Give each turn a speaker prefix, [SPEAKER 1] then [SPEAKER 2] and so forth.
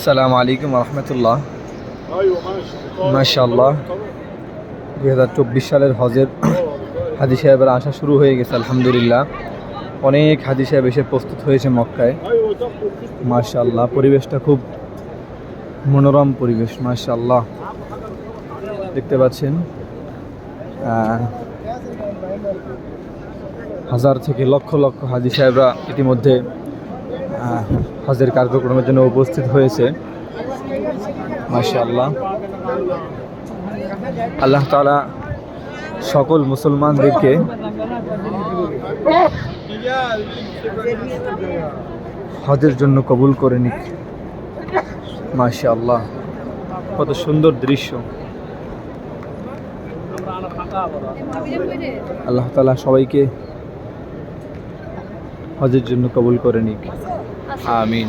[SPEAKER 1] সালাম আলাইকুম রহমতুল্লাহ। মাশাল্লাহ দুই হাজার চব্বিশ সালের হজের হাজি সাহেবের আসা শুরু হয়ে গেছে, আলহামদুলিল্লাহ। অনেক হাজি সাহেব এসে প্রস্তুত হয়েছে মক্কায়। মাশাল্লাহ পরিবেশটা খুব মনোরম পরিবেশ মাশাল্লাহ দেখতে পাচ্ছেন হাজার থেকে লক্ষ লক্ষ হাজি সাহেবরা ইতিমধ্যে হজের কার্যক্রমের জন্য উপস্থিত হয়েছে। মাশাআল্লাহ। আল্লাহ তালা সকল মুসলমানদেরকে হজের জন্য কবুল করে নিক। মাশাআল্লাহ। কত সুন্দর দৃশ্য। আল্লাহ তাআলা সবাইকে হজের জন্য কবুল করে নিক। আমিন